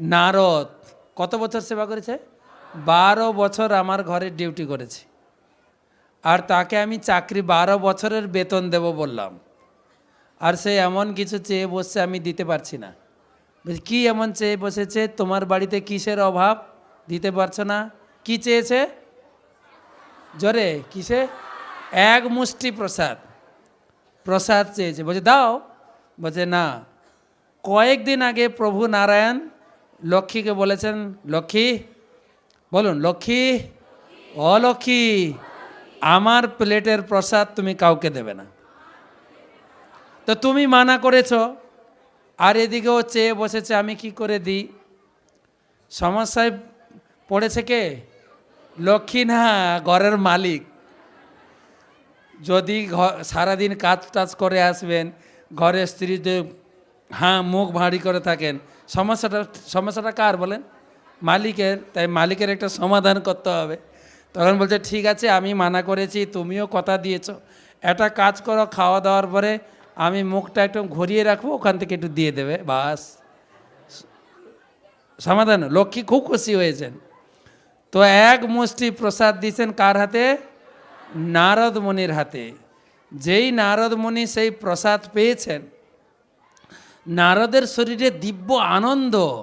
নারদ, কত বছর সেবা করেছে? বারো বছর আমার ঘরে ডিউটি করেছে। আর তাকে আমি চাকরি বারো বছরের বেতন দেব বললাম। আর সে এমন কিছু চেয়ে বসছে আমি দিতে পারছি না। কি এমন চেয়ে বসেছে? তোমার বাড়িতে কিসের অভাব? দিতে পারছ না? কি চেয়েছে? জোরে, কিসে? এক মুষ্টি প্রসাদ। প্রসাদ চেয়েছে। বলছে, দাও। বলছে, না। কয়েকদিন আগে প্রভু নারায়ণ লক্ষ্মীকে বলেছেন, লক্ষ্মী, বলুন, লক্ষ্মী ও লক্ষ্মী আমার প্লেটের প্রসাদ তুমি কাউকে দেবে না। তো তুমি মানা করেছ, আর এদিকেও চেয়ে বসেছে, আমি কি করে দিই? সমস্যায় পড়েছে কে? লক্ষ্মী না, ঘরের মালিক। যদি সারাদিন কাজ টাজ করে আসবেন ঘরে স্ত্রীদের হ্যাঁ মুখ ভারী করে থাকেন। সমস্যাটা সমস্যাটা কার বলেন? মালিকের। তাই মালিকের একটা সমাধান করতে হবে। তখন বলছে, ঠিক আছে, আমি মানা করেছি, তুমিও কথা দিয়েছ। একটা কাজ করো, খাওয়া দাওয়ার পরে আমি মুখটা একটু ঘুরিয়ে রাখব, ওখান থেকে একটু দিয়ে দেবে, বাস। সমাধান। লক্ষ্মী খুব খুশি হয়েছেন। তো এক মুষ্টি প্রসাদ দিয়েছেন কার হাতে? নারদ মুনির হাতে। যেই নারদ মুনি সেই প্রসাদ পেয়েছেন নারদের শরীরে দিব্য আনন্দ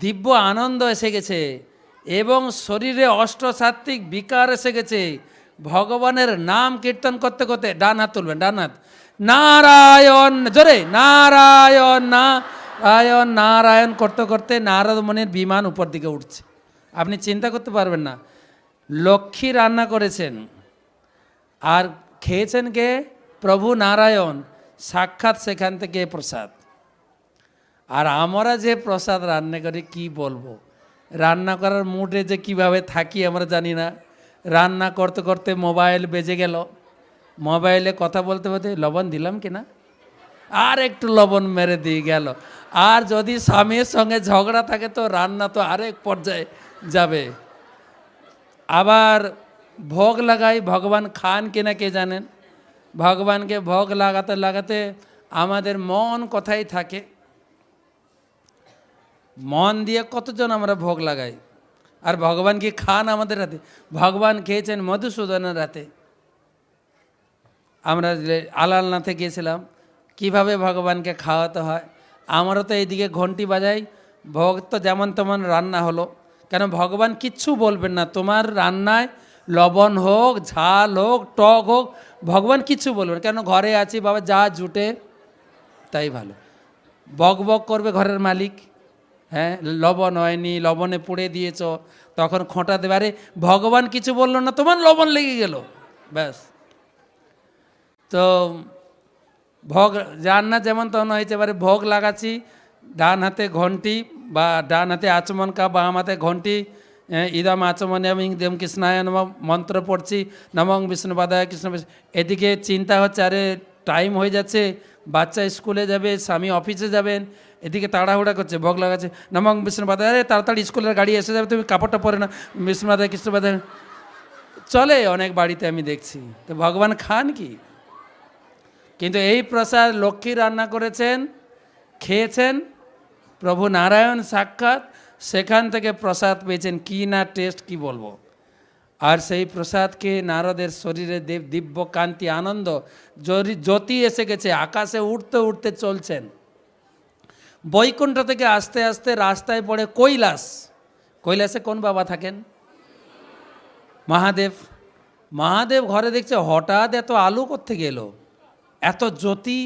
দিব্য আনন্দ এসে গেছে এবং শরীরে অষ্টসাত্ত্বিক বিকার এসে গেছে। ভগবানের নাম কীর্তন করতে করতে ডান হাত তুলবেন, ডান হাত। নারায়ণ, জোরে, নারায়ণ নারায়ণ নারায়ণ করতে করতে নারদ মুনির বিমান উপর দিকে উঠছে। আপনি চিন্তা করতে পারবেন না। লক্ষ্মী রান্না করেছেন। আর খেয়েছেন কে? প্রভু নারায়ণ। সাক্ষাৎ সেখান থেকে প্রসাদ। আর আমরা যে প্রসাদ রান্না করি, কি বলব? রান্না করার মুডে যে কীভাবে থাকি আমরা জানি না। রান্না করতে করতে মোবাইল বেজে গেল। মোবাইলে কথা বলতে বলতে, লবণ দিলাম কি না? আর একটু লবণ মেরে দিয়ে গেল। আর যদি স্বামীর সঙ্গে ঝগড়া থাকে, তো রান্না তো আরেক পর্যায়ে যাবে। আবার ভোগ লাগাই, ভগবান খান কিনা কে জানেন? ভগবানকে ভোগ লাগাতে লাগাতে আমাদের মন কথাই থাকে? মন দিয়ে কতজন আমরা ভোগ লাগাই? আর ভগবান কি খান আমাদের হাতে? ভগবান খেয়েছেন মধুসূদনের রাতে। আমরা আলালনাথে গিয়েছিলাম, কীভাবে ভগবানকে খাওয়াতে হয়? আমারও তো এইদিকে ঘন্টি বাজাই। ভোগ তো যেমন তেমন রান্না হলো। কেন ভগবান কিচ্ছু বলবেন না। তোমার রান্নায় লবণ হোক, ঝাল হোক, টক হোক ভগবান কিছু বলবে না। কেন ঘরে আছি, বাবা যা জুটে, তাই ভালো। বক বক করবে ঘরের মালিক। হ্যাঁ লবণ হয়নি, লবণে পুড়ে দিয়েছ, তখন খোঁটা দেবে। আরে, ভগবান কিছু বলল না, তোমার লবণ লেগে গেল। ব্যাস। তো, ভোগ রান্না যেমন তেমন হয়েছে, এবারে ভোগ লাগাচ্ছি, ডান হাতে ঘন্টি বা ডান হাতে আচমন কা বাম হাতে ঘন্টি ইদম আচমন দেম কৃষ্ণায় নম মন্ত্র পড়ছি নমং বিষ্ণুপাদায় কৃষ্ণ এদিকে চিন্তা হচ্ছে আরে টাইম হয়ে যাচ্ছে বাচ্চা স্কুলে যাবে স্বামী অফিসে যাবেন এদিকে তাড়াহুড়া করছে ভোগ লাগাচ্ছে নমং বিষ্ণুপাদায় আরে তাড়াতাড়ি স্কুলের গাড়ি এসে যাবে তুমি কাপড়টা পরে না বিষ্ণুপাদায় কৃষ্ণপাদায় চলে অনেক বাড়িতে আমি দেখছি তো ভগবান খান কি কিন্তু এই প্রসাদ লক্ষ্মী রান্না করেছেন খেয়েছেন প্রভু নারায়ণ সাক্ষাৎ সেখান থেকে প্রসাদ পেয়েছেন। কি না টেস্ট কি বলব? আর সেই প্রসাদকে নারদের শরীরে দেব দিব্য কান্তি, আনন্দ জ্যোতি এসে গেছে, আকাশে উঠতে উঠতে চলছেন। বৈকুণ্ঠ থেকে আস্তে আস্তে রাস্তায় পড়ে কৈলাস। কৈলাসে কোন বাবা থাকেন? মহাদেব। মহাদেব ঘরে দেখছে হঠাৎ এত আলু কোত্থেকে এলো? এত জ্যোতি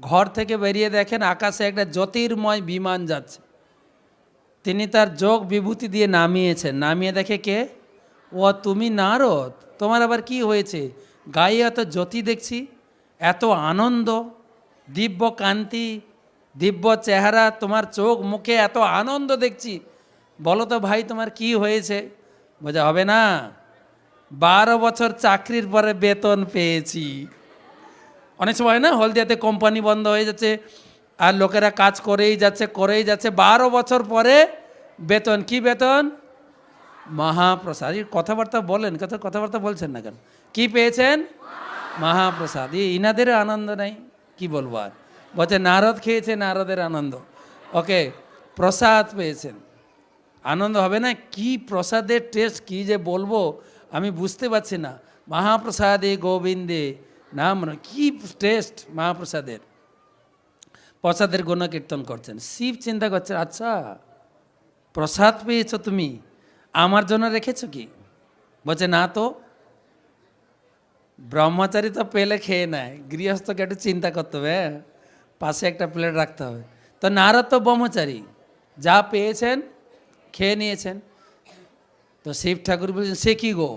ঘর থেকে বেরিয়ে দেখেন আকাশে একটা জ্যোতির্ময় বিমান যাচ্ছে। তিনি তার যোগ বিভূতি দিয়ে নামিয়েছেন। নামিয়ে দেখে কে? ও, তুমি নারদ। তোমার আবার কি হয়েছে? গায়ে এত জ্যোতি দেখছি, এত আনন্দ, দিব্য কান্তি, দিব্য চেহারা, তোমার চোখ মুখে এত আনন্দ দেখছি। বলো তো ভাই, তোমার কি হয়েছে? বোঝা হবে না। বারো বছর চাকরির পরে বেতন পেয়েছি। অনেক সময় না, হলদিয়াতে কোম্পানি বন্ধ হয়ে যাচ্ছে আর লোকেরা কাজ করেই যাচ্ছে করেই যাচ্ছে। বারো বছর পরে বেতন, কি বেতন? মহাপ্রসাদ। কথাবার্তা বলেন, কথা কথাবার্তা বলছেন না কেন? কি পেয়েছেন? মহাপ্রসাদ। ইনাদের আনন্দ নাই, কি বলব আর? বলছে, নারদ খেয়েছে, নারদের আনন্দ। ওকে, প্রসাদ পেয়েছেন। আনন্দ হবে না? কি প্রসাদের টেস্ট কি যে বলব? আমি বুঝতে পারছি না। মহাপ্রসাদে গোবিন্দে নাম কি টেস্ট মহাপ্রসাদের? প্রসাদের গুণ কীর্তন করছেন। শিব চিন্তা করছেন আচ্ছা প্রসাদ পেয়েছ তুমি, আমার জন্য রেখেছো কি? বলছে, না তো, ব্রহ্মচারী তো পেলে খেয়ে নেয়, গৃহস্থকে একটু চিন্তা করতে হবে হ্যাঁ? পাশে একটা প্লেট রাখতে হবে। তো নারদ তো ব্রহ্মচারী, যা পেয়েছেন, খেয়ে নিয়েছেন। তো শিব ঠাকুর বলছেন, সে কি গো?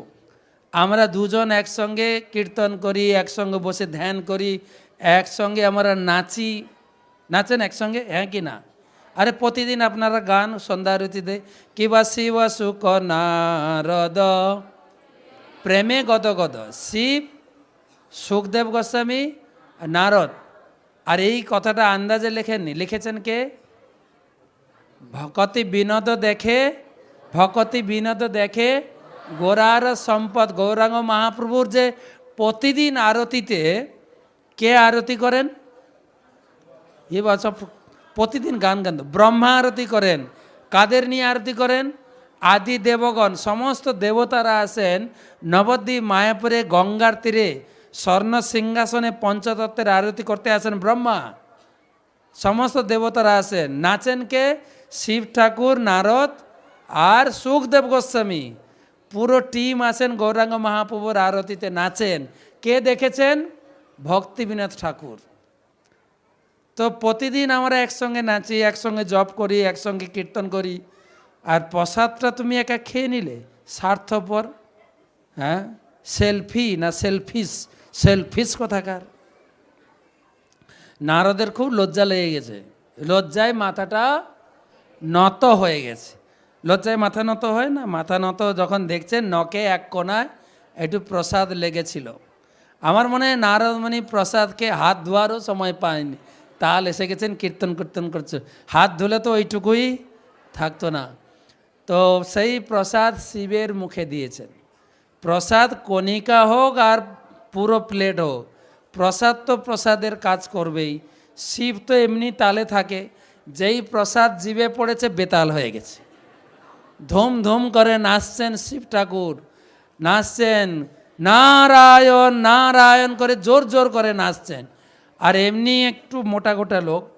আমরা দুজন একসঙ্গে কীর্তন করি, একসঙ্গে বসে ধ্যান করি, একসঙ্গে আমরা নাচি নাচেন একসঙ্গে হ্যাঁ কি না? আরে প্রতিদিন আপনারা গান, সন্ধ্যা আরতিতে কিবা শিব সুখ নারদ? প্রেমে গদ গদ। শিব সুখদেব গোস্বামী, নারদ। আর এই কথাটা আন্দাজে লেখেননি। লিখেছেন কে? ভকতি বিনোদ দেখে, ভকতি বিনোদ দেখে গোরার সম্পদ। গৌরাঙ্গ মহাপ্রভুর যে প্রতিদিন আরতিতে কে আরতি করেন? এ বছর প্রতিদিন গান গান, ব্রহ্মা আরতি করেন। কাদের নিয়ে আরতি করেন? আদি দেবগণ, সমস্ত দেবতারা আসেন নবদ্বীপ, মায়াপুরে, গঙ্গার তীরে, স্বর্ণ সিংহাসনে পঞ্চতত্ত্বের আরতি করতে আসেন ব্রহ্মা। সমস্ত দেবতারা আসেন নাচেন কে? শিব ঠাকুর, নারদ আর সুখদেব গোস্বামী। পুরো টিম আসেন গৌরাঙ্গ মহাপ্রভুর আরতিতে, নাচেন। কে দেখেছেন? ভক্তিবিনোদ ঠাকুর। তো প্রতিদিন আমরা একসঙ্গে নাচি, একসঙ্গে জব করি, একসঙ্গে কীর্তন করি। আর প্রসাদটা তুমি একা খেয়ে নিলে? স্বার্থপর হ্যাঁ? সেলফি না সেলফিস? সেলফিস কোথাকার? নারদের খুব লজ্জা লেগে গেছে। লজ্জায় মাথাটা নত হয়ে গেছে। লজ্জায় মাথা নত হয় না? মাথা নত যখন দেখছেন নকে এক কোনায় একটু প্রসাদ লেগেছিল। আমার মনে হয় নারদমণি প্রসাদকে হাত ধোয়ারও সময় পায়নি। তাল এসে গেছেন, কীর্তন কীর্তন করছে। হাত ধুলে তো ওইটুকুই থাকতো না। তো সেই প্রসাদ শিবের মুখে দিয়েছেন। প্রসাদ কণিকা হোক আর পুরো প্লেট হোক, প্রসাদ তো প্রসাদের কাজ করবেই। শিব তো এমনি তালে থাকে, যেই প্রসাদ জীবে পড়েছে বেতাল হয়ে গেছে। ধুম ধুম করে নাচছেন শিব ঠাকুর, নাচছেন। নারায়ণ নারায়ণ করে জোর জোর করে নাচছেন। আর এমনি একটু মোটা গোটা লোক।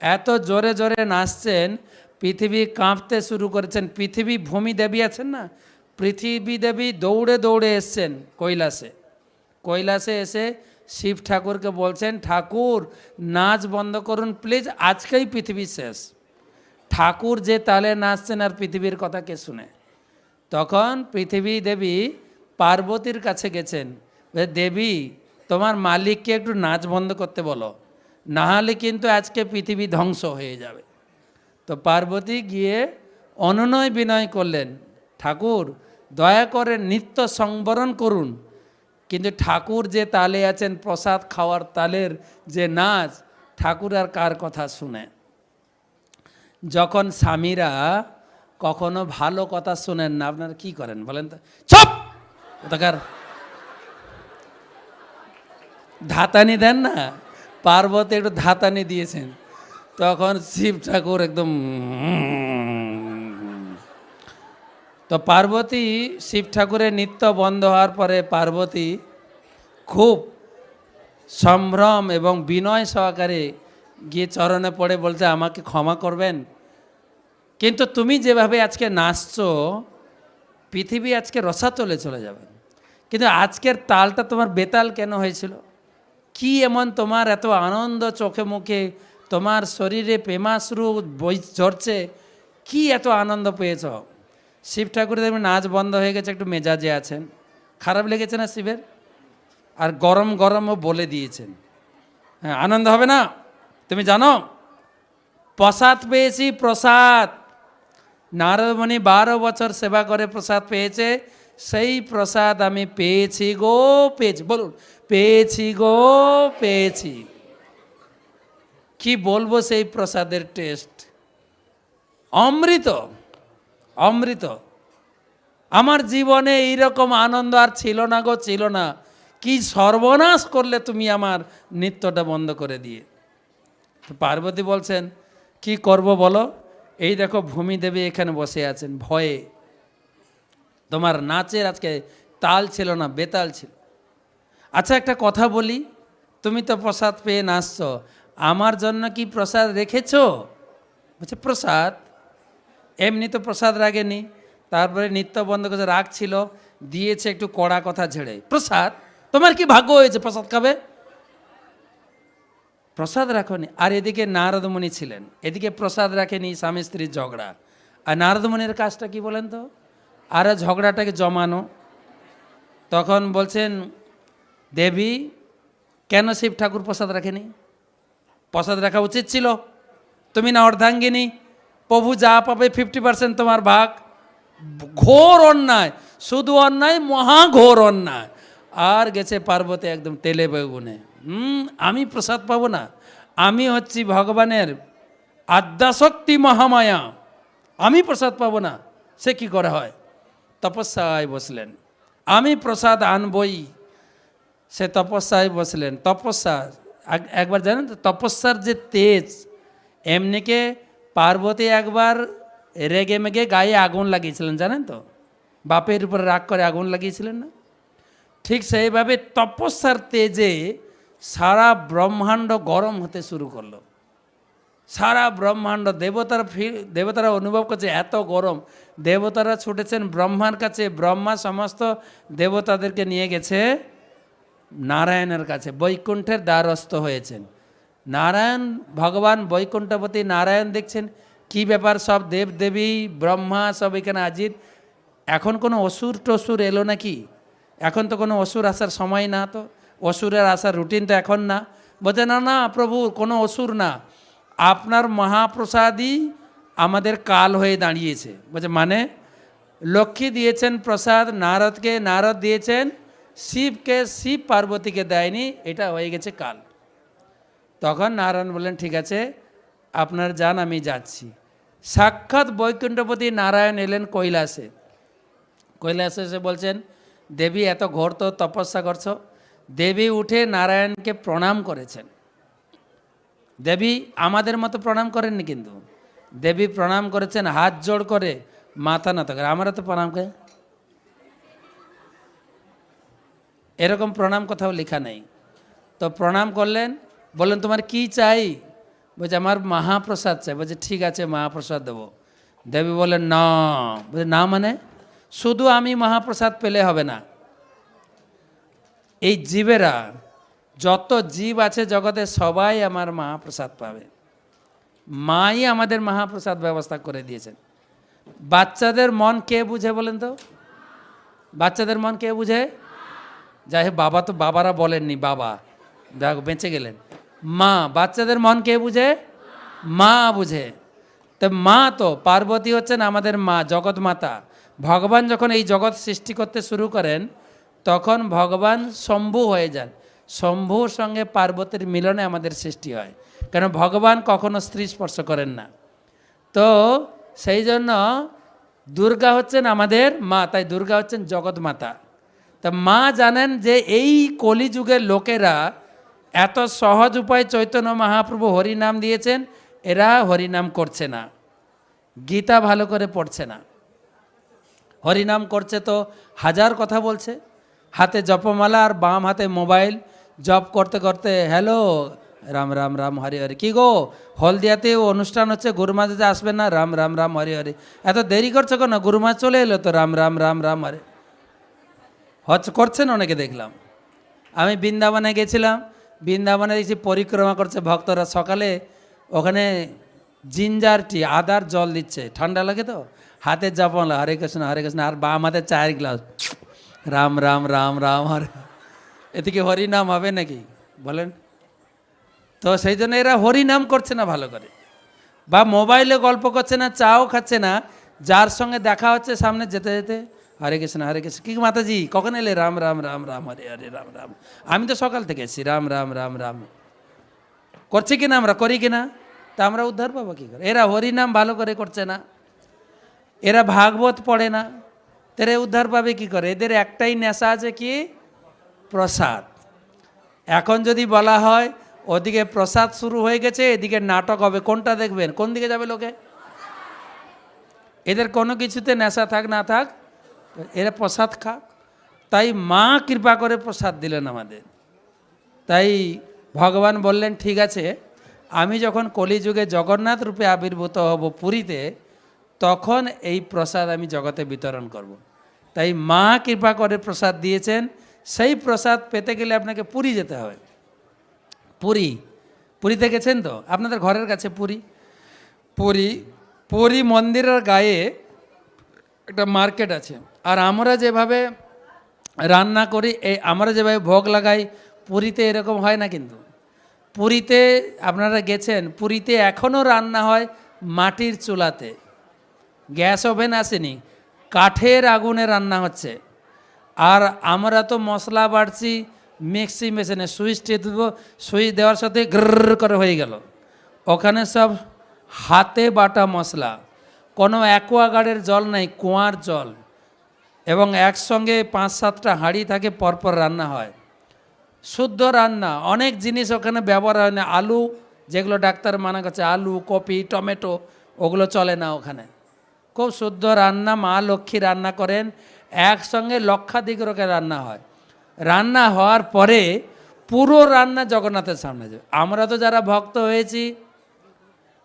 এত জোরে জোরে নাচছেন, পৃথিবী কাঁপতে শুরু করেছেন। পৃথিবী ভূমি দেবী আছেন না? পৃথিবী দেবী দৌড়ে দৌড়ে এসছেন কৈলাসে। কৈলাসে এসে শিব ঠাকুরকে বলছেন, ঠাকুর, নাচ বন্ধ করুন প্লিজ, আজকেই পৃথিবী শেষ। ঠাকুর যে তালে নাচছেন আর পৃথিবীর কথা কে শুনে? তখন পৃথিবী দেবী পার্বতীর কাছে গেছেন। দেবী তোমার মালিককে একটু নাচ বন্ধ করতে বলো। না হলে কিন্তু আজকে পৃথিবী ধ্বংস হয়ে যাবে। তো পার্বতী গিয়ে অননয় বিনয় করলেন, ঠাকুর, দয়া করে নিত্য সংবরণ করুন। কিন্তু ঠাকুর যে তালে আছেন, প্রসাদ খাওয়ার তালের যে নাচ, ঠাকুর আর কার কথা শুনে? যখন স্বামীরা কখনো ভালো কথা শুনেন না, আপনারা কি করেন বলেন তো? চপ! কোথাকার ধাতানি দেন না। পার্বতী একটু ধাতানি দিয়েছেন। তখন শিব ঠাকুর একদম তো পার্বতী শিব ঠাকুরের নিত্য বন্ধ হওয়ার পরে পার্বতী খুব সম্ভ্রম এবং বিনয় সহকারে গিয়ে চরণে পড়ে বলছে, আমাকে ক্ষমা করবেন। কিন্তু তুমি যেভাবে আজকে নাচছো, পৃথিবী আজকে রসাতলে চলে যাবে। কিন্তু আজকের তালটা তোমার বেতাল কেন হয়েছিল? কি এমন তোমার এত আনন্দ চোখে মুখে? তোমার শরীরে প্রেমাশ্রু বই ঝরছে। কি এত আনন্দ পেয়েছ? শিব ঠাকুর দেখবেন নাচ বন্ধ হয়ে গেছে, একটু মেজাজে আছেন। খারাপ লেগেছে না শিবের? আর গরম গরমও বলে দিয়েছেন। হ্যাঁ আনন্দ হবে না? তুমি জানো? প্রসাদ পেয়েছি, প্রসাদ। নারদমণি বারো বছর সেবা করে প্রসাদ পেয়েছে। সেই প্রসাদ আমি পেয়েছি গো, পেয়েছি। বলুন, পেয়েছি গো, পেয়েছি। কি বলব সেই প্রসাদের টেস্ট? অমৃত অমৃত। আমার জীবনে এইরকম আনন্দ আর ছিল না গো, ছিল না। কি সর্বনাশ করলে তুমি আমার নৃত্যটা বন্ধ করে দিয়ে। পার্বতী বলছেন, কি করব বলো? এই দেখো ভূমিদেবী এখানে বসে আছেন, ভয়ে। তোমার নাচের আজকে তাল ছিল না, বেতাল ছিল। আচ্ছা একটা কথা বলি। তুমি তো প্রসাদ পেয়ে নাচছো। আমার জন্য কি প্রসাদ রেখেছো? বলছে, প্রসাদ। এমনি তো প্রসাদ রাগেনি তারপরে নিত্য বন্ধ করে রাগ ছিল, দিয়েছে একটু কড়া কথা ঝেড়ে। প্রসাদ? তোমার কি ভাগ্য হয়েছে প্রসাদ খাবে? প্রসাদ রাখনি। আর এদিকে নারদমণি ছিলেন। এদিকে প্রসাদ রাখেনি স্বামী স্ত্রীর ঝগড়া। আর নারদমণির কাজটা কি বলেন তো? আর ঝগড়াটাকে জমানো। তখন বলছেন, দেবী, কেন শিব ঠাকুর প্রসাদ রাখেনি? প্রসাদ রাখা উচিত ছিল। তুমি না অর্ধাঙ্গিনী। প্রভু যা পাবে ফিফটি পার্সেন্ট তোমার ভাগ। ঘোর অন্যায়। শুধু অন্যায়, মহা ঘোর অন্যায়। আর গেছে পার্বতী একদম তেলে বেগুনে। হুম, আমি প্রসাদ পাবো না। আমি হচ্ছি ভগবানের আদ্যাশক্তি মহামায়া। আমি প্রসাদ পাবো না। সে কি করে হয়? তপস্যায় বসলেন। আমি প্রসাদ আনবই, সে তপস্যায় বসলেন। তপস্যা একবার জানেন তো, তপস্যার যে তেজ এমনিকে পার্বতী একবার রেগে মেগে গায়ে আগুন লাগিয়েছিলেন, জানেন তো? বাপের উপর রাগ করে আগুন লাগিয়েছিলেন না? ঠিক সেইভাবে তপস্যার তেজে সারা ব্রহ্মাণ্ড গরম হতে শুরু করল। সারা ব্রহ্মাণ্ড দেবতারা ফি- দেবতারা অনুভব করছে এত গরম দেবতারা ছুটেছেন ব্রহ্মার কাছে। ব্রহ্মা সমস্ত দেবতাদেরকে নিয়ে গেছে নারায়ণের কাছে। বৈকুণ্ঠের দ্বারস্থ হয়েছেন। নারায়ণ, ভগবান বৈকুণ্ঠপতি নারায়ণ দেখছেন, কি ব্যাপার সব দেব দেবী ব্রহ্মা সব এখানে আজির এখন কোনো অসুর টসুর এলো নাকি? এখন তো কোনো অসুর আসার সময় না তো। অসুরের আসার রুটিন তো এখন না। বলছে, না না, প্রভু, কোনো অসুর না। আপনার মহাপ্রসাদই আমাদের কাল হয়ে দাঁড়িয়েছে। বলছে মানে? লক্ষ্মী দিয়েছেন প্রসাদ, নারদকে, নারদ দিয়েছেন, শিবকে, শিব পার্বতীকে দেয়নি, এটা হয়ে গেছে কাল। তখন নারায়ণ বললেন, ঠিক আছে, আপনার যান, আমি যাচ্ছি। সাক্ষাৎ বৈকুণ্ঠপতি নারায়ণ এলেন কৈলাসে। কৈলাসে এসে বলছেন, দেবী, এত ঘোর তো তপস্যা করছ। দেবী উঠে নারায়ণকে প্রণাম করেছেন। দেবী আমাদের মতো প্রণাম করেননি কিন্তু। দেবী প্রণাম করেছেন, হাত জোড় করে মাথা নত করে। আমরা তো প্রণাম করে। এরকম প্রণাম কোথাও লেখা নেই। তো প্রণাম করলেন, বললেন, তোমার কি চাই? বলছে, আমার মহাপ্রসাদ চাই। বলছে, ঠিক আছে, মহাপ্রসাদ দেবো। দেবী বললেন, না। বলছে, না মানে? শুধু আমি মহাপ্রসাদ পেলে হবে না। এই জীবেরা, যত জীব আছে জগতে সবাই আমার মহাপ্রসাদ পাবে। মাই আমাদের মহাপ্রসাদ ব্যবস্থা করে দিয়েছেন। বাচ্চাদের মন কে বুঝে বলেন তো? বাচ্চাদের মন কে বুঝে? যাই হোক, বাবা তো বাবারা বলেননি, বাবা। দেখো বেঁচে গেলেন। মা, বাচ্চাদের মন কে বুঝে? মা বুঝে। তো মা তো, পার্বতী হচ্ছেন আমাদের মা জগৎ মাতা ভগবান যখন এই জগৎ সৃষ্টি করতে শুরু করেন, তখন ভগবান শম্ভু হয়ে যান। শম্ভুর সঙ্গে পার্বতীর মিলনে আমাদের সৃষ্টি হয়। কেন ভগবান কখনো স্ত্রী স্পর্শ করেন না? তো সেই জন্য দুর্গা হচ্ছেন আমাদের মা, তাই দুর্গা হচ্ছেন জগৎ মাতা। তা মা জানেন যে এই কলিযুগের লোকেরা এত সহজ উপায় চৈতন্য মহাপ্রভু হরিনাম দিয়েছেন, এরা হরিনাম করছে না। গীতা ভালো করে পড়ছে না। হরিনাম করছে তো হাজার কথা বলছে। হাতে জপমালা আর বাম হাতে মোবাইল, জপ করতে করতে, হ্যালো রাম রাম রাম হরে হরে কি গো হলদিয়াতে ও অনুষ্ঠান হচ্ছে গুরুমাতে যে আসবেন না রাম রাম রাম হরে হরে এত দেরি করছ কেন গুরুমা চলে এলো তো রাম রাম রাম রাম হরে হচ্ছে করছেন অনেকে দেখলাম আমি বৃন্দাবনে গেছিলাম বৃন্দাবনে দেখছি পরিক্রমা করছে ভক্তরা সকালে ওখানে জিঞ্জার টি আদার জল দিচ্ছে ঠান্ডা লাগে তো হাতে জাপান হরে কৃষ্ণ হরে কৃষ্ণ আর বাম হাতে চায়ের গ্লাস রাম রাম রাম রাম হরে এদিকে হরিনাম হবে নাকি বলেন তো সেই জন্য এরা হরিনাম করছে না ভালো করে। বা মোবাইলে গল্প করছে না, চাও খাচ্ছে না, যার সঙ্গে দেখা হচ্ছে সামনে যেতে যেতে, হরে কৃষ্ণ হরে কৃষ্ণ, কি মাতাজি, কখন এলে? রাম রাম রাম রাম, হরে হরে, রাম রাম। আমি তো সকাল থেকে এসেছি, রাম রাম রাম রাম। করছে কিনা আমরা, করি কিনা? তা আমরা উদ্ধার পাবো কী করে? এরা হরিনাম ভালো করে করছে না। এরা ভাগবত পড়ে না। তেরে উদ্ধার পাবে কি করে? এদের একটাই নেশা আছে কি? প্রসাদ। এখন যদি বলা হয় ওদিকে প্রসাদ শুরু হয়ে গেছে, এদিকে নাটক হবে। কোনটা দেখবেন? কোন দিকে যাবে লোকে? এদের কোনো কিছুতে নেশা থাক, না থাক, এরা প্রসাদ খাক। তাই মা কৃপা করে প্রসাদ দিলেন আমাদের। তাই ভগবান বললেন, ঠিক আছে, আমি যখন কলিযুগে জগন্নাথ রূপে আবির্ভূত হব পুরীতে, তখন এই প্রসাদ আমি জগতে বিতরণ করব। তাই মা কৃপা করে প্রসাদ দিয়েছেন। সেই প্রসাদ পেতে গেলে আপনাকে পুরী যেতে হবে। পুরী। পুরীতে গেছেন তো? আপনাদের ঘরের কাছে পুরী? পুরী পুরী মন্দিরের গায়ে একটা মার্কেট আছে। আর আমরা যেভাবে রান্না করি, এই আমরা যেভাবে ভোগ লাগাই, পুরীতে এরকম হয় না কিন্তু। পুরীতে আপনারা গেছেন, পুরীতে এখনও রান্না হয় মাটির চুলাতে। গ্যাস ওভেন আসেনি, কাঠের আগুনে রান্না হচ্ছে। আর আমরা তো মশলা বাড়ছি মিক্সি মেশিনে সুইচ টিপে দেবো, সুইচ দেওয়ার সাথে গ্রর করে হয়ে গেল। ওখানে সব হাতে বাটা মশলা, কোনো অ্যাকোয়াগার্ডের জল নাই, কুয়ার জল, এবং একসঙ্গে পাঁচ সাতটা হাঁড়ি থাকে, পরপর রান্না হয়। শুদ্ধ রান্না, অনেক জিনিস ওখানে ব্যবহার হয় না, আলু, যেগুলো ডাক্তার মানা করছে, আলু, কপি, টমেটো, ওগুলো চলে না ওখানে। খুব শুদ্ধ রান্না, মা লক্ষ্মী রান্না করেন, একসঙ্গে লক্ষাধিক রোগের রান্না হয়। রান্না হওয়ার পরে পুরো রান্না জগন্নাথের সামনে যাবে। আমরা তো যারা ভক্ত হয়েছি,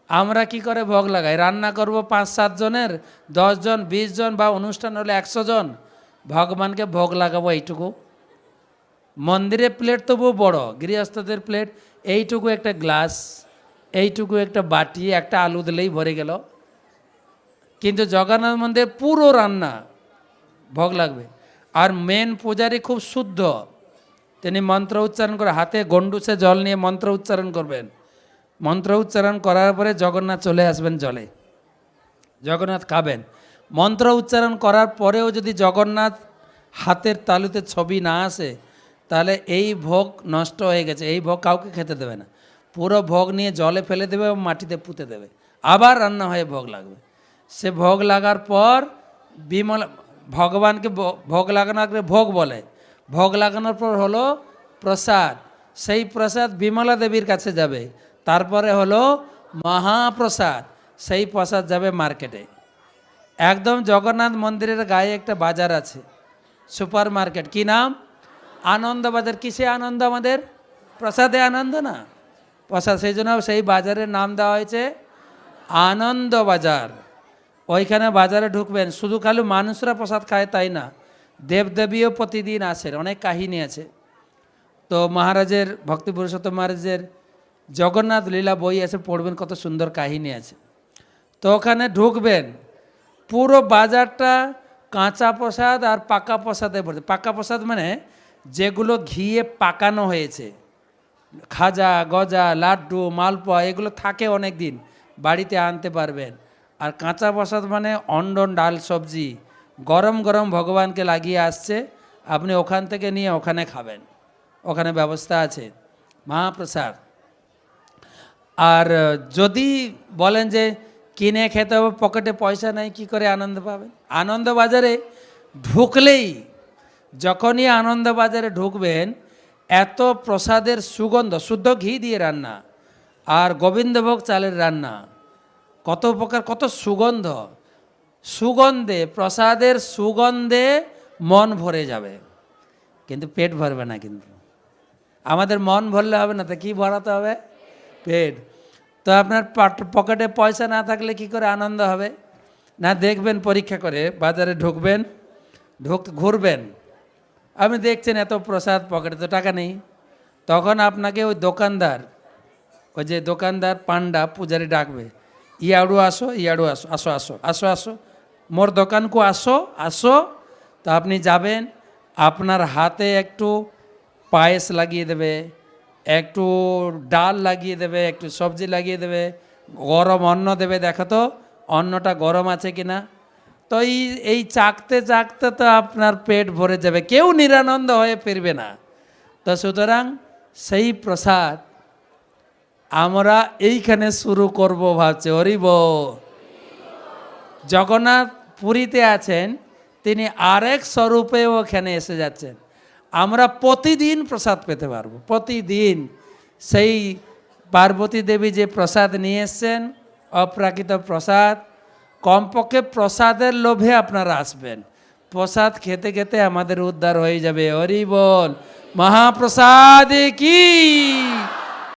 আমরা কি করে ভোগ লাগাই? রান্না করব পাঁচ, সাত জনের, দশ জন, বিশ জন বা অনুষ্ঠান হলে একশো জন। ভগবানকে ভোগ লাগাবো এইটুকু। মন্দিরের প্লেট তবু বড়, গৃহস্থদের প্লেট। এইটুকু একটা গ্লাস, এইটুকু একটা বাটি, একটা আলু দিলেই ভরে গেল। কিন্তু জগন্নাথ মন্দির পুরো রান্না ভোগ লাগবে। আর মেন পূজারি খুব শুদ্ধ। তিনি মন্ত্র উচ্চারণ করে হাতে গন্ডুসে জল নিয়ে মন্ত্র উচ্চারণ করবেন। মন্ত্র উচ্চারণ করার পরে জগন্নাথ চলে আসবেন জলে। জগন্নাথ খাবেন। মন্ত্র উচ্চারণ করার পরেও যদি জগন্নাথ হাতের তালুতে ছবি না আসে, তাহলে এই ভোগ নষ্ট হয়ে গেছে। এই ভোগ কাউকে খেতে দেবে না। পুরো ভোগ নিয়ে জলে ফেলে দেবে এবং মাটিতে পুঁতে দেবে। আবার রান্না হয়ে ভোগ লাগবে। সে ভোগ লাগার পর বিমল ভগবানকে ভোগ লাগানোকে ভোগ বলে। ভোগ লাগানোর পর হলো প্রসাদ। সেই প্রসাদ বিমলা দেবীর কাছে যাবে। তারপরে হলো মহাপ্রসাদ। সেই প্রসাদ যাবে মার্কেটে। একদম জগন্নাথ মন্দিরের গায়ে একটা বাজার আছে। সুপার মার্কেট কী নাম? আনন্দ বাজার। কিসে আনন্দ আমাদের? প্রসাদে আনন্দ না? প্রসাদ, সেই জন্য সেই বাজারের নাম দেওয়া হয়েছে আনন্দ বাজার। ওইখানে বাজারে ঢুকবেন, শুধু খালি মানুষরা প্রসাদ খায় তাই না? দেবদেবীও প্রতিদিন আসেন, অনেক কাহিনী আছে। তো মহারাজের ভক্তি পুরুষোত্তম মহারাজের জগন্নাথ লীলা বই আছে পড়বেন, কত সুন্দর কাহিনী আছে। তো ওখানে ঢুকবেন, পুরো বাজারটা কাঁচা প্রসাদ আর পাকা প্রসাদে ভর্তি। পাকা প্রসাদ মানে যেগুলো ঘিয়ে পাকানো হয়েছে। খাজা, গজা, লাড্ডু, মালপোয়া, এগুলো থাকে অনেক দিন বাড়িতে আনতে পারবেন। আর কাঁচা প্রসাদ মানে অন্ডন ডাল সবজি। গরম গরম ভগবানকে লাগিয়ে আসছে, আপনি ওখান থেকে নিয়ে ওখানে খাবেন। ওখানে ব্যবস্থা আছে। মহাপ্রসাদ। আর যদি বলেন যে কিনে খেতে হবে, পকেটে পয়সা নাই, কি করে আনন্দ পাবেন? আনন্দ বাজারে ঢুকলেই, যখনই আনন্দ বাজারে ঢুকবেন, এত প্রসাদের সুগন্ধ, শুদ্ধ ঘি দিয়ে রান্না, আর গোবিন্দভোগ চালের রান্না। কত প্রকার কত সুগন্ধ। সুগন্ধে, প্রসাদের সুগন্ধে মন ভরে যাবে। কিন্তু পেট ভরবে না কিন্তু। আমাদের মন ভরলে হবে না, তো কী ভরাতে হবে? পেট। তো আপনার পকেটে পয়সা না থাকলে কি করে আনন্দ হবে? না দেখবেন, পরীক্ষা করে, বাজারে ঢুকবেন, ঢুক ঘুরবেন। আপনি দেখছেন এত প্রসাদ পকেটে, তো টাকা নেই। তখন আপনাকে ওই দোকানদার, ওই যে দোকানদার পান্ডা পূজারি ডাকবে ইয়াড়ু আসো ইয়াড়ু আসো আসো আসো আসো আসো। মোর দোকানকু আসো আসো। তো আপনি যাবেন, আপনার হাতে একটু পায়েস লাগিয়ে দেবে, একটু ডাল লাগিয়ে দেবে, একটু সবজি লাগিয়ে দেবে, গরম অন্ন দেবে, দেখো তো, অন্নটা গরম আছে কি না তো এই এই চাকতে চাকতে তো আপনার পেট ভরে যাবে, কেউ নিরানন্দ হয়ে ফিরবে না। তো সুতরাং সেই প্রসাদ আমরা এইখানে শুরু করব ভাবছে, হরিব। জগন্নাথ পুরীতে আছেন, তিনি আরেক স্বরূপে ওখানে এসে যাচ্ছেন। আমরা প্রতিদিন প্রসাদ পেতে পারব, প্রতিদিন। সেই পার্বতী দেবী যে প্রসাদ নিয়ে এসছেন, অপ্রাকৃত প্রসাদ, কমপক্ষে প্রসাদের লোভে আপনারা আসবেন। প্রসাদ খেতে খেতে আমাদের উদ্ধার হয়ে যাবে হরি বল মহাপ্রসাদে কি?